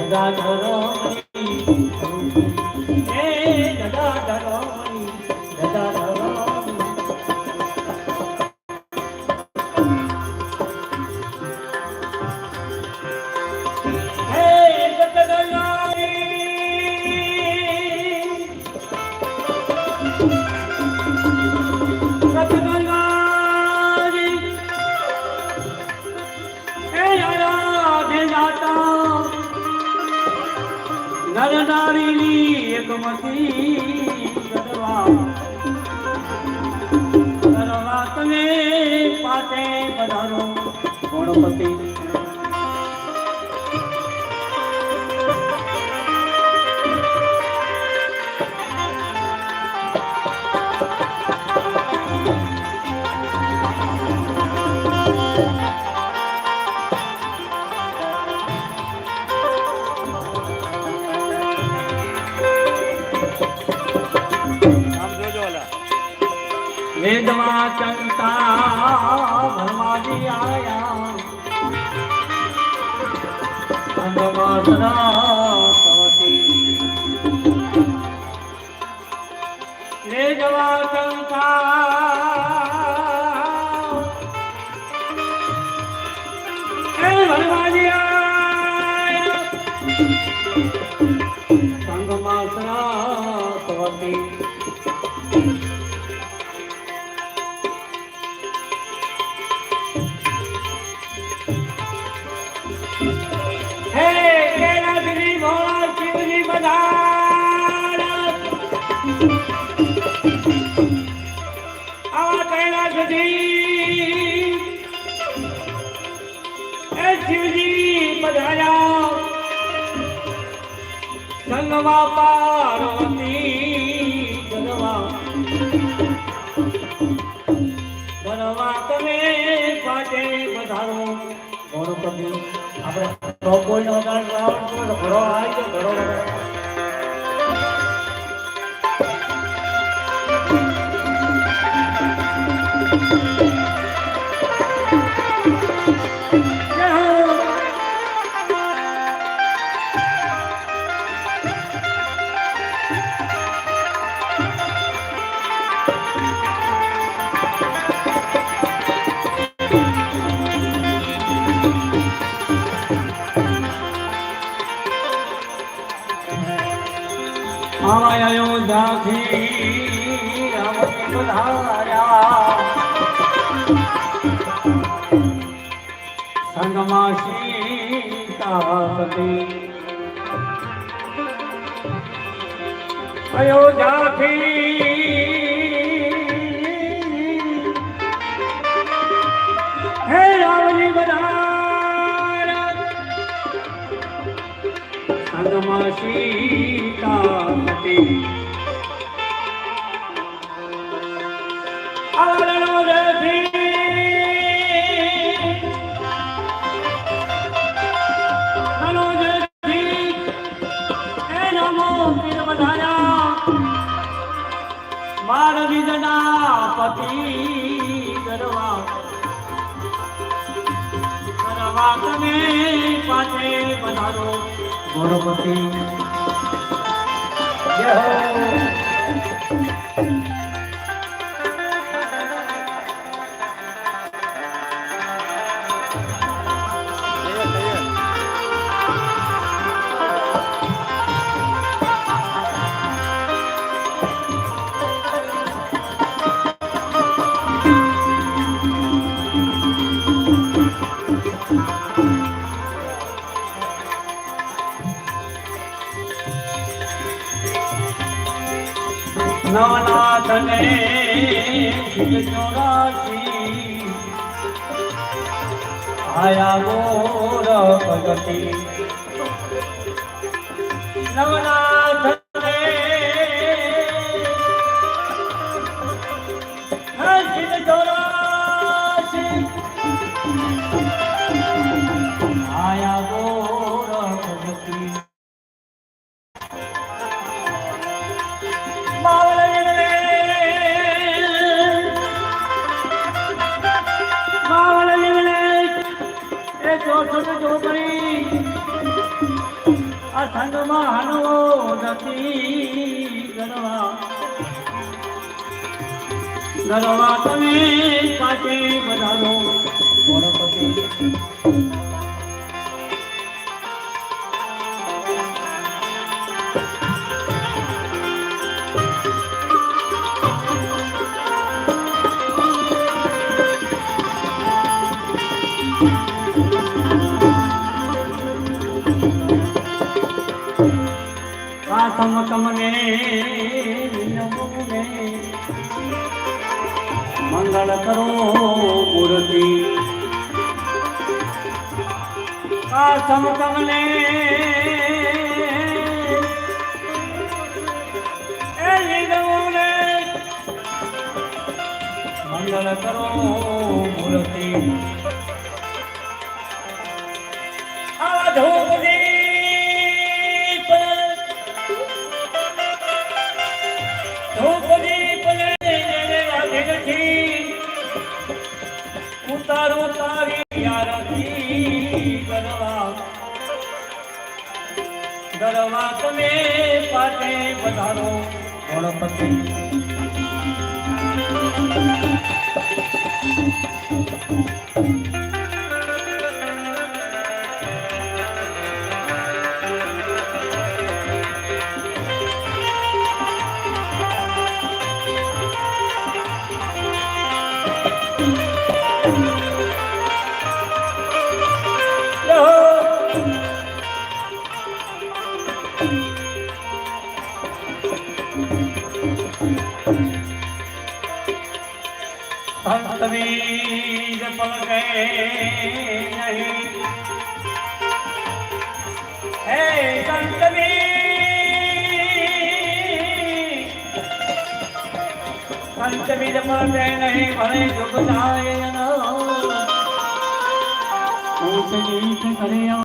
ગદાધરો હે ગદાધરો નર નારીની એકમતી કરવા ગદવા તમે પાસે પધારો. ગણપતિ વેદમાં ચંતા ભરવાજી આયા. વેદમાં ચંતા સદા આવા કૈલાસથી હે શિવજી પધાર્યા. ગરવા ગરવા તમે પાટે પધારો. આપણે તો કોઈનો વગાડ આયો જાથી રામ પધાર્યા સંગમાં સીતાપતિ અયોધ્યાથી. હે રામજી પતિ કરવા કરવા તમે પાછે પધારો ગણપતિ જય હો. નવનાથને શિવ ચોરાશી આયા ગોર ભગતી નવનાથને આ સંગમાં હનવો નથી ગરવા. ગરવા તમે કાચે બધાનો. આ સમ તમને વિનમુને. મંગળ કરો મૂર્તિ. આ સમ તમને મંગળ કરો મૂર્તિ. ગણપતિ ભક્તવીર પલકે નહીં. હે સંતવીર સંતવીર પલકે નહીં ભલે જુગ કરે